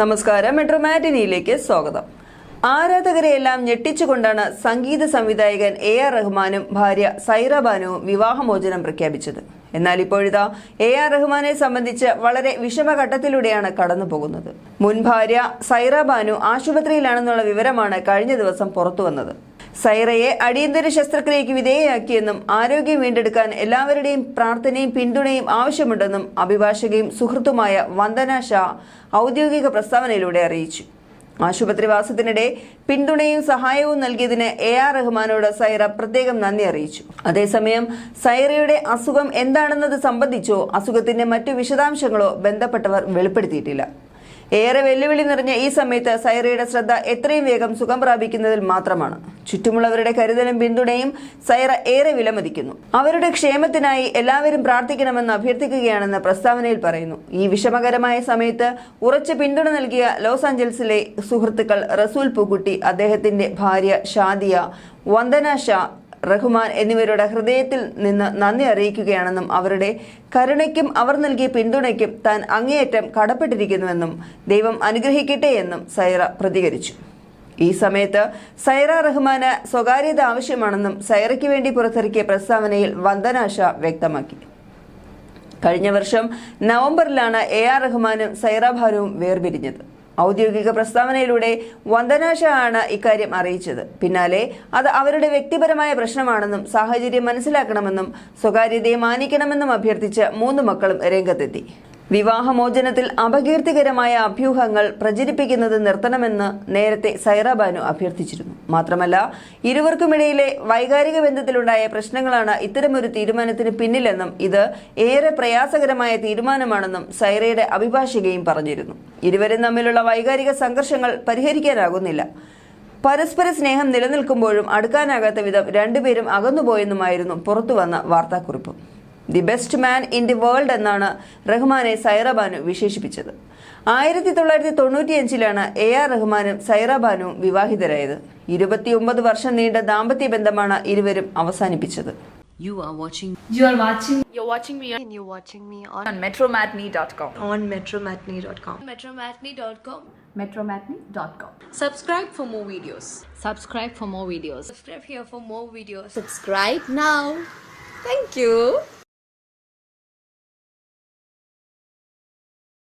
നമസ്കാരം. മെട്രോ മെട്രോമാറ്റിനിയിലേക്ക് സ്വാഗതം. ആരാധകരെയെല്ലാം ഞെട്ടിച്ചുകൊണ്ടാണ് സംഗീത സംവിധായകൻ എ ആർ റഹ്മാനും ഭാര്യ സൈറ ബാനുവും വിവാഹമോചനം പ്രഖ്യാപിച്ചത്. എന്നാൽ ഇപ്പോഴിതാ എ ആർ റഹ്മാനെ സംബന്ധിച്ച് വളരെ വിഷമഘട്ടത്തിലൂടെയാണ് കടന്നു പോകുന്നത്. മുൻ ഭാര്യ സൈറ ബാനു ആശുപത്രിയിലാണെന്നുള്ള വിവരമാണ് കഴിഞ്ഞ ദിവസം പുറത്തുവന്നത് സൈറയെ അടിയന്തര ശസ്ത്രക്രിയയ്ക്ക് വിധേയയാക്കിയെന്നും ആരോഗ്യം വീണ്ടെടുക്കാൻ എല്ലാവരുടെയും പ്രാർത്ഥനയും പിന്തുണയും ആവശ്യമുണ്ടെന്നും അഭിഭാഷകയും സുഹൃത്തുമായ വന്ദന ഷാ ഔദ്യോഗിക പ്രസ്താവനയിലൂടെ അറിയിച്ചു. ആശുപത്രിവാസത്തിനിടെ പിന്തുണയും സഹായവും നൽകിയതിന് എ ആർ റഹ്മാനോട് സൈറ പ്രത്യേകം നന്ദി അറിയിച്ചു. അതേസമയം സൈറയുടെ അസുഖം എന്താണെന്നത് സംബന്ധിച്ചോ അസുഖത്തിന്റെ മറ്റു വിശദാംശങ്ങളോ ബന്ധപ്പെട്ടവർ വെളിപ്പെടുത്തിയിട്ടില്ല. ഏറെ വെല്ലുവിളി നിറഞ്ഞ ഈ സമയത്ത് സൈറയുടെ ശ്രദ്ധ എത്രയും വേഗം സുഖം പ്രാപിക്കുന്നതിൽ മാത്രമാണ്. ചുറ്റുമുള്ളവരുടെ കരുതലും പിന്തുണയും സൈറ ഏറെ വിലമതിക്കുന്നു. അവരുടെ ക്ഷേമത്തിനായി എല്ലാവരും പ്രാർത്ഥിക്കണമെന്ന് അഭ്യർത്ഥിക്കുകയാണെന്ന് പ്രസ്താവനയിൽ പറയുന്നു. ഈ വിഷമകരമായ സമയത്ത് ഉറച്ച പിന്തുണ നൽകിയ ലോസ് ആഞ്ചൽസിലെ സുഹൃത്തുക്കൾ റസൂൽ പൂക്കുട്ടി അദ്ദേഹത്തിന്റെ ഭാര്യ ഷാദിയ വന്ദന ഷാ റഹ്മാൻ എന്നിവരുടെ ഹൃദയത്തിൽ നിന്ന് നന്ദി അറിയിക്കുകയാണെന്നും അവരുടെ കരുണയ്ക്കും അവർ നൽകിയ പിന്തുണയ്ക്കും താൻ അങ്ങേയറ്റം കടപ്പെട്ടിരിക്കുന്നുവെന്നും ദൈവം അനുഗ്രഹിക്കട്ടെ എന്നും സൈറ പ്രതികരിച്ചു. ഈ സമയത്ത് സൈറ റഹ്മാന് സ്വകാര്യത ആവശ്യമാണെന്നും സൈറയ്ക്ക് വേണ്ടി പുറത്തിറക്കിയ പ്രസ്താവനയിൽ വന്ദനാശ വ്യക്തമാക്കി. കഴിഞ്ഞ വർഷം നവംബറിലാണ് എ ആർ റഹ്മാനും സൈറ ഭാനുവും വേർപിരിഞ്ഞത്. ഔദ്യോഗിക പ്രസ്താവനയിലൂടെ വന്ദനാശ ആണ് ഇക്കാര്യം അറിയിച്ചത്. പിന്നാലെ അത് അവരുടെ വ്യക്തിപരമായ പ്രശ്നമാണെന്നും സാഹചര്യം മനസ്സിലാക്കണമെന്നും സ്വകാര്യതയെ മാനിക്കണമെന്നും അഭ്യർത്ഥിച്ച് മൂന്ന് മക്കളും രംഗത്തെത്തി. വിവാഹമോചനത്തിൽ അപകീർത്തികരമായ അഭ്യൂഹങ്ങൾ പ്രചരിപ്പിക്കുന്നത് നിർത്തണമെന്ന് നേരത്തെ സൈറബാനു അഭ്യർത്ഥിച്ചിരുന്നു. മാത്രമല്ല ഇരുവർക്കുമിടയിലെ വൈകാരിക ബന്ധത്തിലുണ്ടായ പ്രശ്നങ്ങളാണ് ഇത്തരമൊരു തീരുമാനത്തിന് പിന്നിലെന്നും ഇത് ഏറെ പ്രയാസകരമായ തീരുമാനമാണെന്നും സൈറയുടെ അഭിഭാഷികയും പറഞ്ഞിരുന്നു. ഇരുവരും തമ്മിലുള്ള വൈകാരിക സംഘർഷങ്ങൾ പരിഹരിക്കാനാകുന്നില്ല. പരസ്പര സ്നേഹം നിലനിൽക്കുമ്പോഴും അടുക്കാനാകാത്ത വിധം രണ്ടുപേരും അകന്നുപോയെന്നുമായിരുന്നു പുറത്തുവന്ന വാർത്താക്കുറിപ്പ്. The best man in the world എന്നാണ് റഹ്മാനെ സൈറബാനു വിശേഷിപ്പിച്ചത് ആയിരത്തി തൊള്ളായിരത്തി തൊണ്ണൂറ്റിയഞ്ചിലാണ് എ ആർ റഹ്മാനും സൈറ വിവാഹിതരായത് ഇരുപത്തിയൊമ്പത് വർഷം നീണ്ട ദാമ്പത്യ ബന്ധമാണ് ഇരുവരും അവസാനിപ്പിച്ചത് You are watching You are watching You're watching me and you're watching me on, on metromatney.com. on metromatney.com. metromatney.com. metromatney.com. subscribe for more videos subscribe for more videos. Subscribe here for more videos. Subscribe now. Thank you.